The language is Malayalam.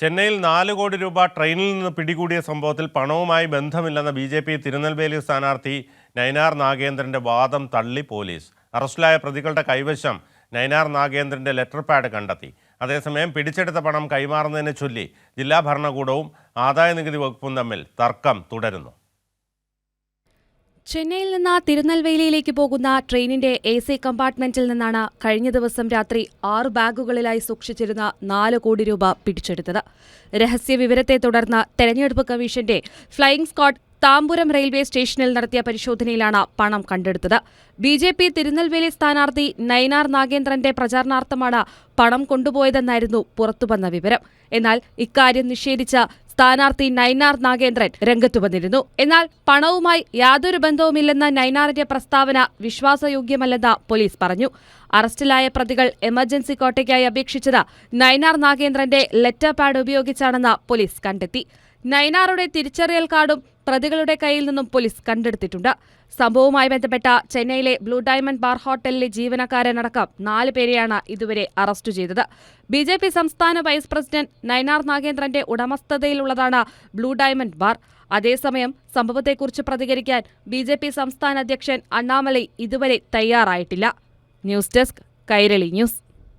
ചെന്നൈയിൽ നാല് കോടി രൂപ ട്രെയിനിൽ നിന്ന് പിടികൂടിയ സംഭവത്തിൽ പണവുമായി ബന്ധമില്ലെന്ന ബി ജെ പി തിരുനെൽവേലി സ്ഥാനാർത്ഥി നൈനാർ നാഗേന്ദ്രന്റെ വാദം തള്ളി പോലീസ്. അറസ്റ്റിലായ പ്രതികളുടെ കൈവശം നൈനാർ നാഗേന്ദ്രന്റെ ലെറ്റർ പാഡ് കണ്ടെത്തി. അതേസമയം പിടിച്ചെടുത്ത പണം കൈമാറുന്നതിനെ ചൊല്ലി ജില്ലാ ഭരണകൂടവും ആദായനികുതി വകുപ്പും തമ്മിൽ തർക്കം തുടരുന്നു. ചെന്നൈയിൽ നിന്ന് തിരുനെൽവേലിയിലേക്ക് പോകുന്ന ട്രെയിനിന്റെ എ സി കമ്പാർട്ട്മെന്റിൽ നിന്നാണ് കഴിഞ്ഞ ദിവസം രാത്രി ആറ് ബാഗുകളിലായി സൂക്ഷിച്ചിരുന്ന നാല് കോടി രൂപ പിടിച്ചെടുത്തത്. രഹസ്യ വിവരത്തെ തുടർന്ന് തെരഞ്ഞെടുപ്പ് കമ്മീഷന്റെ ഫ്ലൈയിംഗ് സ്ക്വാഡ് താമ്പുരം റെയിൽവേ സ്റ്റേഷനിൽ നടത്തിയ പരിശോധനയിലാണ് പണം കണ്ടെടുത്തത്. ബി ജെ പി തിരുനെൽവേലി സ്ഥാനാർത്ഥി നയനാർ നാഗേന്ദ്രന്റെ പ്രചാരണാർത്ഥമാണ് പണം കൊണ്ടുപോയതെന്നായിരുന്നു പുറത്തുവന്ന വിവരം. എന്നാൽ ഇക്കാര്യം നിഷേധിച്ച സ്ഥാനാർത്ഥി നൈനാർ നാഗേന്ദ്രൻ രംഗത്തു വന്നിരുന്നു. എന്നാൽ പണവുമായി യാതൊരു ബന്ധവുമില്ലെന്ന നൈനാറിന്റെ പ്രസ്താവന വിശ്വാസയോഗ്യമല്ലെന്ന് പോലീസ് പറഞ്ഞു. അറസ്റ്റിലായ പ്രതികൾ എമർജൻസി കോട്ടയ്ക്കായി അപേക്ഷിച്ചത് നൈനാർ നാഗേന്ദ്രന്റെ ലെറ്റർ പാഡ് ഉപയോഗിച്ചാണെന്ന് പോലീസ് കണ്ടെത്തി. നൈനാറുടെ തിരിച്ചറിയൽ കാർഡും പ്രതികളുടെ കയ്യിൽ നിന്നും പോലീസ് കണ്ടെടുത്തിട്ടുണ്ട്. സംഭവവുമായി ബന്ധപ്പെട്ട ചെന്നൈയിലെ ബ്ലൂ ഡയമണ്ട് ബാർ ഹോട്ടലിലെ ജീവനക്കാരനടക്കം നാല് പേരെയാണ് ഇതുവരെ അറസ്റ്റ് ചെയ്തത്. ബി ജെ പി സംസ്ഥാന വൈസ് പ്രസിഡന്റ് നയനാർ നാഗേന്ദ്രന്റെ ഉടമസ്ഥതയിലുള്ളതാണ് ബ്ലൂ ഡയമണ്ട് ബാർ. അതേസമയം സംഭവത്തെക്കുറിച്ച് പ്രതികരിക്കാൻ ബി ജെ പി സംസ്ഥാന അധ്യക്ഷൻ അണ്ണാമലൈ ഇതുവരെ തയ്യാറായിട്ടില്ല. News desk Kairali news.